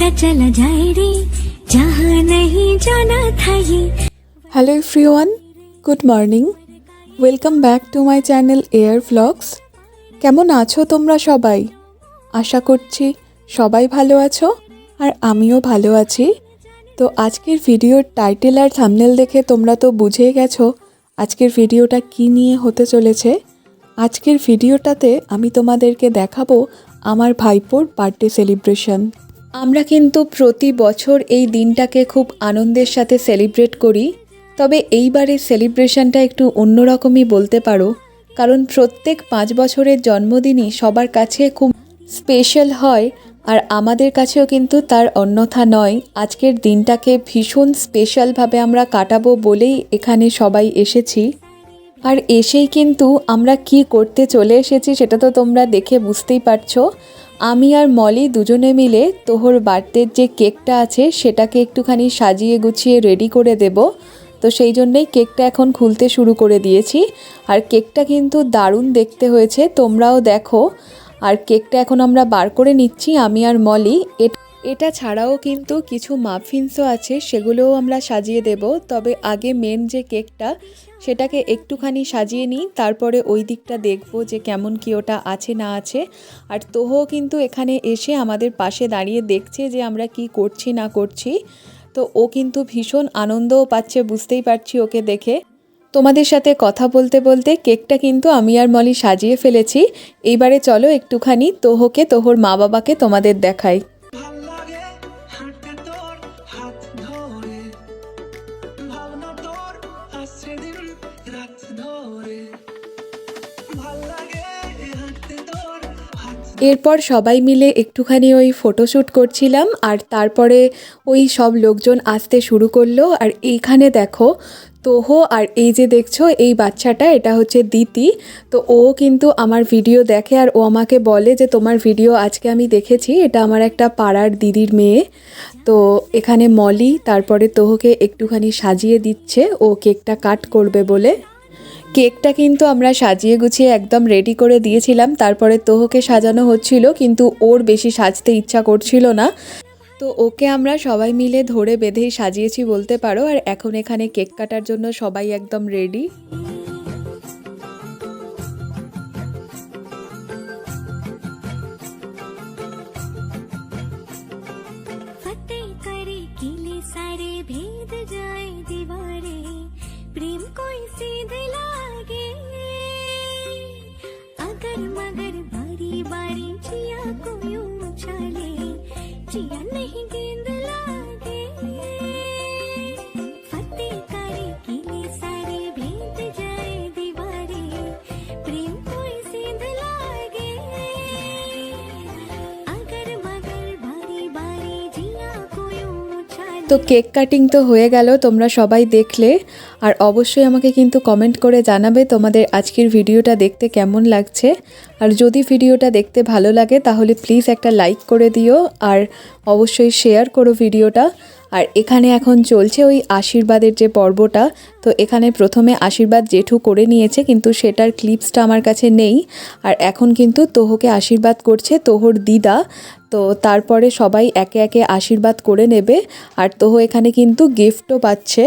तो पंख लेके उड़ा चला जाए रे जहाँ नहीं जाना था ये hello everyone good morning welcome back to my channel air vlogs কেমন আছো তোমরা সবাই আশা করছি সবাই ভালো আছো আর আমিও ভালো আছি তো আজকের ভিডিওর টাইটেল আর থামনেল দেখে তোমরা তো বুঝেই গেছো আজকের ভিডিওটা কি নিয়ে হতে চলেছে আজকের ভিডিওটাতে আমি তোমাদেরকে দেখাবো আমার ভাইপোর বার্থডে সেলিব্রেশন আমরা কিন্তু প্রতি বছর এই দিনটাকে খুব আনন্দের সাথে সেলিব্রেট করি। তবে এইবারের সেলিব্রেশনটা একটু অন্যরকমই বলতে পারো। কারণ প্রত্যেক পাঁচ বছরের জন্মদিনই সবার কাছে খুব স্পেশাল হয় আর আমাদের কাছেও কিন্তু তার অন্যথা নয়। আজকের দিনটাকে ভীষণ স্পেশালভাবে আমরা কাটাবো বলেই এখানে সবাই এসেছি। আর এসেই কিন্তু আমরা কি করতে চলে এসেছি সেটা তো তোমরা দেখে বুঝতেই পারছ। আমি আর মলি দুজনে মিলে তোহর বার্থডের যে কেকটা আছে সেটাকে একটুখানি সাজিয়ে গুছিয়ে রেডি করে দেব। তো সেই জন্যই কেকটা এখন খুলতে শুরু করে দিয়েছি। আর কেকটা কিন্তু দারুণ দেখতে হয়েছে, তোমরাও দেখো। আর কেকটা এখন আমরা বার করে নিচ্ছি, আমি আর মলি। এট- এটা ছাড়াও কিন্তু কিছু মাফিনসও আছে, সেগুলোও আমরা সাজিয়ে দেব। তবে আগে মেন যে কেকটা সেটাকে একটুখানি সাজিয়ে নিই, তারপরে ওই দিকটা দেখব যে কেমন কি ওটা আছে না আছে। আর তোহো কিন্তু এখানে এসে আমাদের পাশে দাঁড়িয়ে দেখছে যে আমরা কি করছি না করছি। তো ও কিন্তু ভীষণ আনন্দও পাচ্ছে, বুঝতেই পারছি ওকে দেখে। তোমাদের সাথে কথা বলতে বলতে কেকটা কিন্তু আমি আর মলি সাজিয়ে ফেলেছি। এইবারে চলো একটুখানি তোহকে, তোহর মা বাবাকে তোমাদের দেখাই। এরপর সবাই মিলে একটুখানি ওই ফটোশ্যুট করছিলাম আর তারপরে ওই সব লোকজন আসতে শুরু করল। আর এইখানে দেখো তোহো আর এই যে দেখছ এই বাচ্চাটা, এটা হচ্ছে দিতি। তো ও কিন্তু আমার ভিডিও দেখে আর ও আমাকে বলে যে, তোমার ভিডিও আজকে আমি দেখেছি, এটা আমার একটা পাড়ার দিদির মেয়ে। তো এখানে মলি, তারপরে তোহকে একটুখানি সাজিয়ে দিচ্ছে, ও কেকটা কাট করবে বলে। কেকটা কিন্তু আমরা সাজিয়ে গুছিয়ে একদম রেডি করে দিয়েছিলাম। তারপরে তোহকে সাজানো হচ্ছিল, কিন্তু ওর বেশি সাজতে ইচ্ছা করছিল না। তো ওকে আমরা সবাই মিলে ধরে বেঁধেই সাজিয়েছি বলতে পারো। আর এখন এখানে কেক কাটার জন্য সবাই একদম রেডি ninguém de lado. তো কেক কাটিং তো হয়ে গেল, তোমরা সবাই দেখলে। আর অবশ্যই আমাকে কিন্তু কমেন্ট করে জানাবে তোমাদের আজকের ভিডিওটা দেখতে কেমন লাগছে। আর যদি ভিডিওটা দেখতে ভালো লাগে, তাহলে প্লিজ একটা লাইক করে দিও, আর অবশ্যই শেয়ার করো ভিডিওটা। আর এখানে এখন চলছে ওই আশীর্বাদের যে পর্বটা, তো এখানে প্রথমে আশীর্বাদ জেঠু করে নিয়েছে, কিন্তু সেটার ক্লিপসটা আমার কাছে নেই। আর এখন কিন্তু তোহকে আশীর্বাদ করছে তোহর দিদা তো তারপরে সবাই একে একে আশীর্বাদ করে নেবে। আর তোহ এখানে কিন্তু গিফটও পাচ্ছে।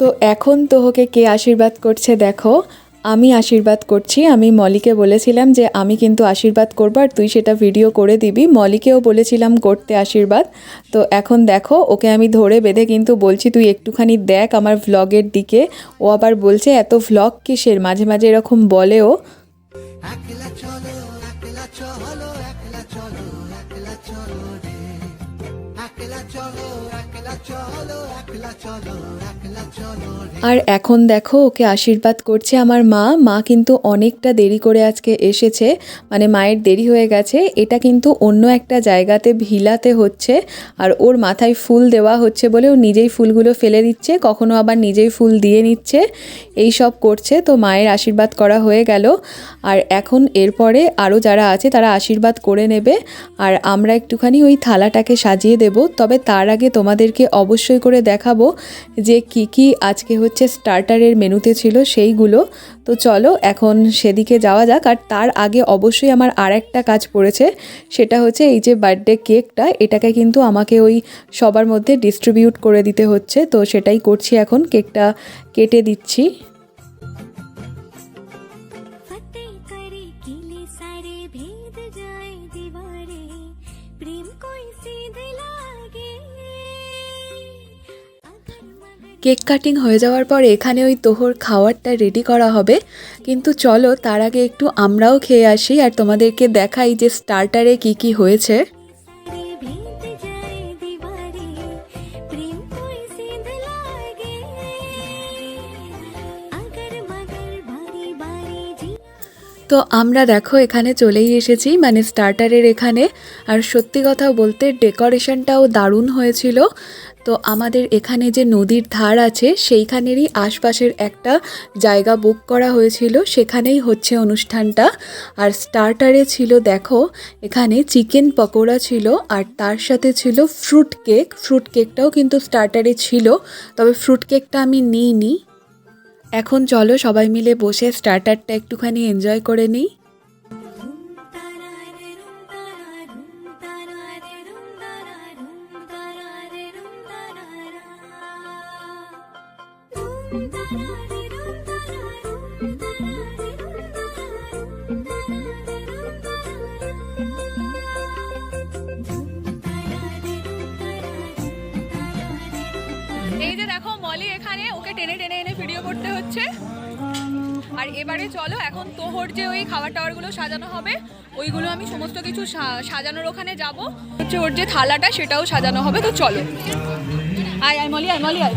তো এখন তোহকে কে আশীর্বাদ করছে দেখো। আমি আশীর্বাদ করছি। আমি মলিকে বলেছিলাম যে, আমি কিন্তু আশীর্বাদ করব আর তুই সেটা ভিডিও করে দিবি। মলিকেও বলেছিলাম, করতে আশীর্বাদ। তো এখন দেখো, ওকে আমি ধরে বেঁধে কিন্তু বলছি, তুই একটুখানি দেখ আমার ভ্লগের দিকে। ও আবার বলছে, এত ভ্লগ কিসের? মাঝে মাঝে এরকম বলে ও চলো আর এখন দেখো, ওকে আশীর্বাদ করছে আমার মা। মা কিন্তু অনেকটা দেরি করে আজকে এসেছে মানে মায়ের দেরি হয়ে গেছে। এটা কিন্তু অন্য একটা জায়গাতে ভিলাতে হচ্ছে, আর ওর মাথায় ফুল দেওয়া হচ্ছে বলে ও নিজেই ফুলগুলো ফেলে দিচ্ছে, কখনো আবার নিজেই ফুল দিয়ে নিচ্ছে। এই সব করছে, তো মায়ের আশীর্বাদ করা হয়ে গেল। আর এখন এরপরে আরও যারা আছে, তারা আশীর্বাদ করে নেবে। আর আমরা একটুখানি ওই থালাটাকে সাজিয়ে দেব, তবে তার আগে তোমাদেরকে অবশ্যই করে দেখাবো যে কি কি আজকে হচ্ছে স্টার্টারের মেনুতে ছিল সেইগুলো তো চলো এখন সেদিকে যাওয়া যাক আর তার আগে অবশ্যই আমার আর একটা কাজ পড়েছে সেটা হচ্ছে এই যে বার্থডে কেকটা এটাকে কিন্তু আমাকে ওই সবার মধ্যে ডিস্ট্রিবিউট করে দিতে হচ্ছে তো সেটাই করছি এখন কেকটা কেটে দিচ্ছি फतेह करे किले सारे भेद जाए दीवारे प्रेम कोई सीध लागे अगर मगर কেক কাটিং হয়ে যাওয়ার পর এখানে ওই তোহর খাওয়ারটা রেডি করা হবে। কিন্তু চলো, তার আগে একটু আমরাও খেয়ে আসি আর তোমাদেরকে দেখাই যে স্টার্টারে কি কি হয়েছে। তো আমরা দেখো, এখানে চলেই এসেছি মানে স্টার্টারের এখানে। আর সত্যি কথা বলতে ডেকোরেশনটাও দারুণ হয়েছিল। তো আমাদের এখানে যে নদীর ধার আছে, সেইখানেরই আশপাশের একটা জায়গা বুক করা হয়েছিল। সেখানেই হচ্ছে অনুষ্ঠানটা। আর স্টার্টারে ছিল, দেখো, এখানে চিকেন পকোড়া ছিল, আর তার সাথে ছিল ফ্রুট কেক ফ্রুট কেকটাও কিন্তু স্টার্টারে ছিল, তবে ফ্রুট কেকটা আমি নিই নিইনি। এখন চলো সবাই মিলে বসে স্টার্টারটা একটুখানি এনজয় করে নিই। এই যে দেখো, মলি এখানে ওকে টেনে টেনে এনে ভিডিও করতে হচ্ছে। আর এবারে চলো, এখন তোহর যে ওই খাবার টাওয়ারগুলো সাজানো হবে, ওইগুলো আমি সমস্ত কিছু সাজানোর ওখানে যাব। হচ্ছে ওর যে থালাটা, সেটাও সাজানো হবে, তো চলো। আয় আয় মলি আয় মলি, আয়।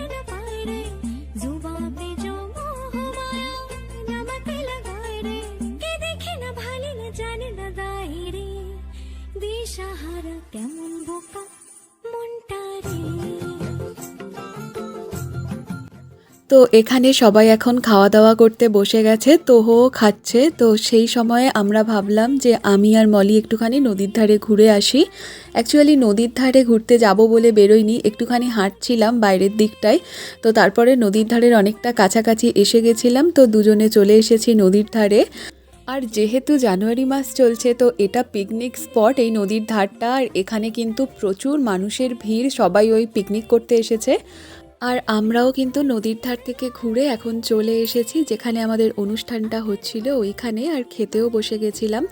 তো এখানে সবাই এখন খাওয়া দাওয়া করতে বসে গেছে তোহো খাচ্ছে। তো সেই সময়ে আমরা ভাবলাম যে আমি আর মলি একটুখানি নদীর ধারে ঘুরে আসি। অ্যাকচুয়ালি নদীর ধারে ঘুরতে যাব বলে বেরোইনি, একটুখানি হাঁটছিলাম বাইরের দিকটায়। তো তারপরে নদীর ধারের অনেকটা কাছাকাছি এসে গেছিলাম, তো দুজনে চলে এসেছি নদীর ধারে। আর যেহেতু জানুয়ারি মাস চলছে, তো এটা পিকনিক স্পট এই নদীর ধারটা। আর এখানে কিন্তু প্রচুর মানুষের ভিড়, সবাই ওই পিকনিক করতে এসেছে। আর আমরাও কিন্তু নদীর ধার থেকে ঘুরে এখন চলে এসেছি, যেখানে আমাদের অনুষ্ঠানটা হচ্ছিল ওইখানে, আর খেতেও বসে গেছিলাম।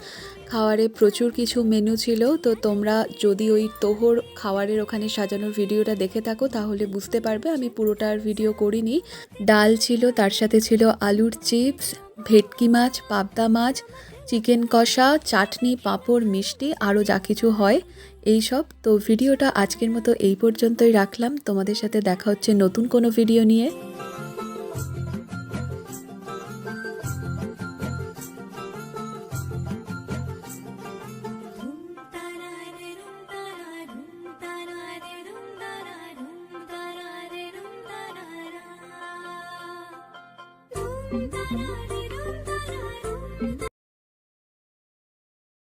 খাওয়ারে প্রচুর কিছু মেনু ছিল, তো তোমরা যদি ওই তোহর খাওয়ারের ওখানে সাজানোর ভিডিওটা দেখে থাকো, তাহলে বুঝতে পারবে আমি পুরোটার ভিডিও করিনি। ডাল ছিল, তার সাথে ছিল আলুর চিপস, ভেটকি মাছ, পাবদা মাছ, চিকেন কষা, চাটনি, পাঁপড়, মিষ্টি, আরও যা কিছু হয়। এই সব তো ভিডিওটা আজকের মতো এই পর্যন্তই রাখলাম। তোমাদের সাথে দেখা হচ্ছে নতুন কোনো ভিডিও নিয়ে।